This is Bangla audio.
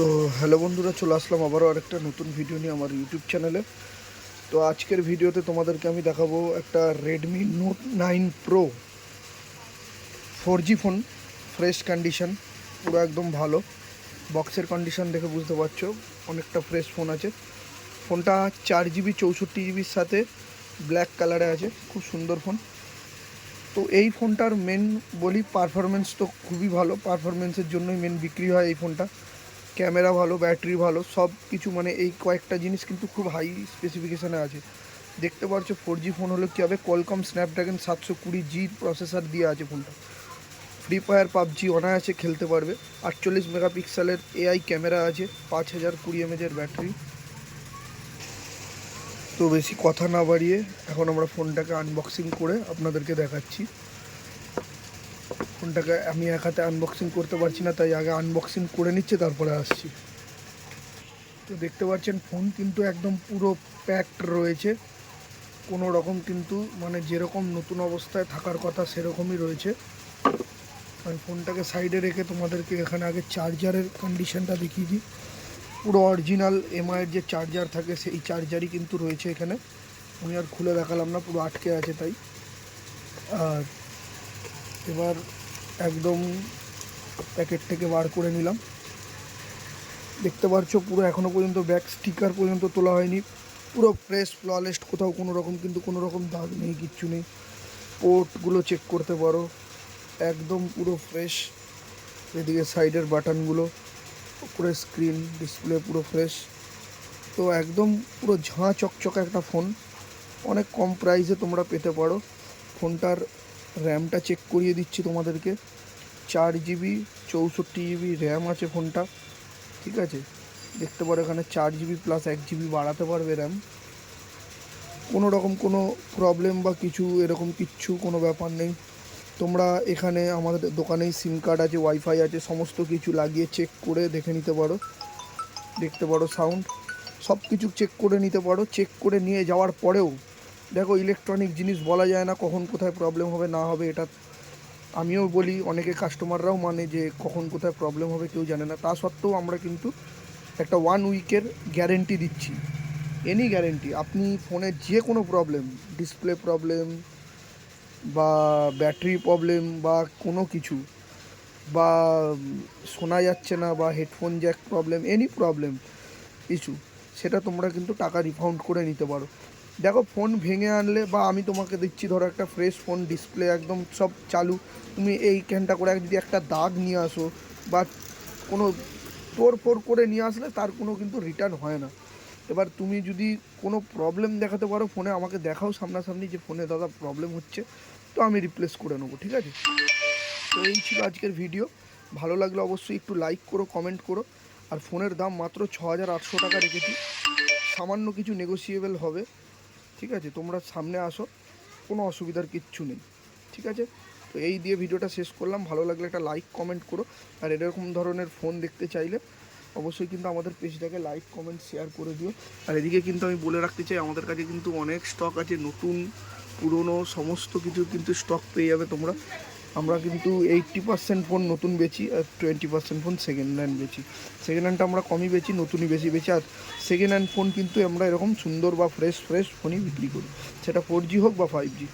তো হ্যালো বন্ধুরা, চলে আসলাম আবারও আরেকটা নতুন ভিডিও নিয়ে আমার ইউটিউব চ্যানেলে তো আজকের ভিডিওতে তোমাদেরকে আমি দেখাবো একটা Redmi note nine pro four G phone fresh condition পুরো একদম ভালো। বক্সের কন্ডিশন দেখে বুঝতে পারছ, অনেকটা ফ্রেশ ফোন আছে। ফোনটা চার জিবি চৌষট্টি জিবির সাথে ব্ল্যাক কালারে আছে, খুব সুন্দর ফোন তো এই ফোনটার মেন বলি পারফরমেন্স তো খুবই ভালো পারফরমেন্সের জন্যই মেন বিক্রি হয় এই ফোনটা ক্যামেরা ভালো, ব্যাটারি ভালো, সব কিছু মানে এই কয়েকটা জিনিস কিন্তু খুব হাই স্পেসিফিকেশানে আছে। দেখতে পাচ্ছ ফোর জি ফোন হলে কী হবে? কলকম স্ন্যাপড্রাগন সাতশো কুড়ি জি প্রসেসার দিয়ে আছে ফোনটা ফ্রি ফায়ার পাবজি অনায়াসে খেলতে পারবে। আটচল্লিশ মেগাপিক্সেলের এআই ক্যামেরা আছে, পাঁচ হাজার কুড়ি এমএজের ব্যাটারি। তো বেশি কথা না বাড়িয়ে, এখন আমরা ফোনটাকে আনবক্সিং করে আপনাদেরকে দেখাচ্ছি। ফোনটাকে আমি এক হাতে আনবক্সিং করতে পারছি না, তাই আগে আনবক্সিং করে নিচ্ছে, তারপরে আসছি। তো দেখতে পাচ্ছেন, ফোন কিন্তু একদম পুরো প্যাকড রয়েছে। কোনো রকম কিন্তু মানে যেরকম নতুন অবস্থায় থাকার কথা, সেরকমই রয়েছে। আমি ফোনটাকে সাইডে রেখে তোমাদেরকে এখানে আগে চার্জারের কন্ডিশনটা দেখিয়ে দিই। পুরো অরিজিনাল এমআইয়ের যে চার্জার থাকে, সেই চার্জারই কিন্তু রয়েছে এখানে। আমি আর খুলে দেখালাম না, পুরো আটকে আছে তাই। আর এবার একদম প্যাকেট থেকে বার করে নিলাম। দেখতে পাচ্ছ, পুরো এখনও পর্যন্ত ব্যাক স্টিকার পর্যন্ত তোলা হয়নি। পুরো ফ্রেশ ফ্ললেস্ট কোথাও কোনো রকম কিন্তু কোনো রকম দাগ নেই, কিচ্ছু নেই। পোর্টগুলো চেক করতে পারো। একদম পুরো ফ্রেশ এদিকে সাইডের বাটনগুলো, উপরে স্ক্রিন ডিসপ্লে পুরো ফ্রেশ তো একদম পুরো ঝাঁ চকচকে একটা ফোন অনেক কম প্রাইসে তোমরা পেতে পারো। ফোনটার র্যামটা চেক করিয়ে দিচ্ছি তোমাদেরকে। চার জিবি চৌষট্টি জিবি র্যাম আছে ফোনটা, ঠিক আছে? দেখতে পারো এখানে চার জিবি প্লাস এক জিবি বাড়াতে পারবে র্যাম কোনো রকম কোনো প্রবলেম বা কিছু, এরকম কিচ্ছু কোনো ব্যাপার নেই। তোমরা এখানে আমাদের দোকানেই সিম কার্ড আছে ওয়াইফাই আছে, সমস্ত কিছু লাগিয়ে চেক করে দেখে নিতে পারো। দেখতে পারো সাউন্ড সব কিছু চেক করে নিতে পারো। চেক করে নিয়ে যাওয়ার পরেও দেখো ইলেকট্রনিক জিনিস বলা যায় না কখন কোথায় প্রবলেম হবে, না হবে, এটা আমিও বলি, অনেকে কাস্টমাররাও মানে যে কখন কোথায় প্রবলেম হবে কেউ জানে না। তা সত্ত্বেও আমরা কিন্তু একটা ওয়ান উইকের গ্যারেন্টি দিচ্ছি। এনি গ্যারেন্টি আপনি ফোনের যে কোনো প্রবলেম ডিসপ্লে প্রবলেম বা ব্যাটারি প্রবলেম বা কোনো কিছু, বা শোনা যাচ্ছে না বা headphone jack problem any problem কিছু সেটা তোমরা কিন্তু টাকা রিফাউন্ড করে নিতে পারো। দেখো ফোন ভেঙে আনলে বা আমি তোমাকে দিচ্ছি, ধরো একটা ফ্রেশ ফোন ডিসপ্লে একদম সব চালু। তুমি এই ক্যানটা করে যদি একটা দাগ নিয়ে আসো বা কোনো তোর ফোর করে নিয়ে আসলে তার কোনো কিন্তু রিটার্ন হয় না। এবার তুমি যদি কোনো প্রবলেম দেখাতে পারো ফোনে আমাকে দেখাও সামনাসামনি যে ফোনে দাদা প্রবলেম হচ্ছে, তো আমি রিপ্লেস করে নেব, ঠিক আছে? তো এই ছিল আজকের ভিডিও ভালো লাগলে অবশ্যই একটু লাইক করো কমেন্ট করো। আর ফোনের দাম মাত্র ছ হাজার আটশো টাকা রেখেছি। সামান্য কিছু নেগোসিয়েবল হবে। ঠিক আছে? তোমরা সামনে আসো, কোনো অসুবিধার কিচ্ছু নেই। ঠিক আছে? তো এই দিয়ে ভিডিওটা শেষ করলাম। ভালো লাগলে একটা লাইক কমেন্ট করো। আর এরকম ধরনের ফোন দেখতে চাইলে অবশ্যই কিন্তু আমাদের পেজটাকে লাইক কমেন্ট শেয়ার করে দিও। আর এদিকে কিন্তু আমি বলে রাখতে চাই, আমাদের কাছে কিন্তু অনেক স্টক আছে। নতুন, পুরনো, সমস্ত কিছু কিন্তু স্টক পেয়ে যাবে তোমরা। আমরা কিন্তু এইট্টি পার্সেন্ট ফোন নতুন বেচি আর twenty percent phone second hand বেচি। সেকেন্ড হ্যান্ডটা আমরা কমই বেচি, নতুনই বেশি বেচি আর সেকেন্ড হ্যান্ড ফোন কিন্তু আমরা এরকম সুন্দর বা ফ্রেশ ফ্রেশ ফোনই বিক্রি করি। সেটা ফোর জি হোক বা ফাইভ জি